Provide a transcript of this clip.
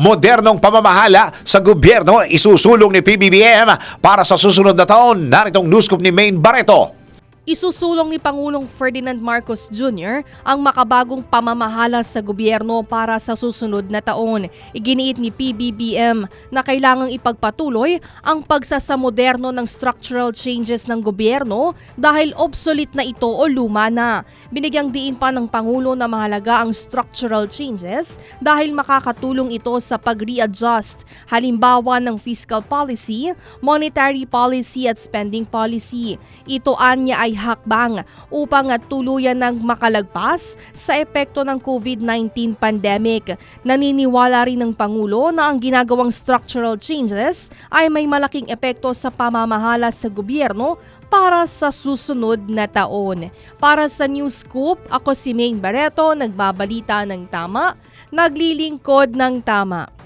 modernong pamamahala sa gobyerno isusulong ni PBBM para sa susunod na taon. Naritong newscoop ni Maine Barreto. Isusulong ni Pangulong Ferdinand Marcos Jr. ang makabagong pamamahala sa gobyerno para sa susunod na taon. Iginiit ni PBBM na kailangang ipagpatuloy ang pagsasamoderno ng structural changes ng gobyerno dahil obsolete na ito o luma na. Binigyang diin pa ng Pangulo na mahalaga ang structural changes dahil makakatulong ito sa pag-readjust halimbawa ng fiscal policy, monetary policy at spending policy. Ito anya ay hakbang upang tuluyan ng makalagpas sa epekto ng COVID-19 pandemic. Naniniwala rin ng Pangulo na ang ginagawang structural changes ay may malaking epekto sa pamamahala sa gobyerno para sa susunod na taon. Para sa News Scoop, ako si Maine Barreto, nagbabalita ng tama, naglilingkod ng tama.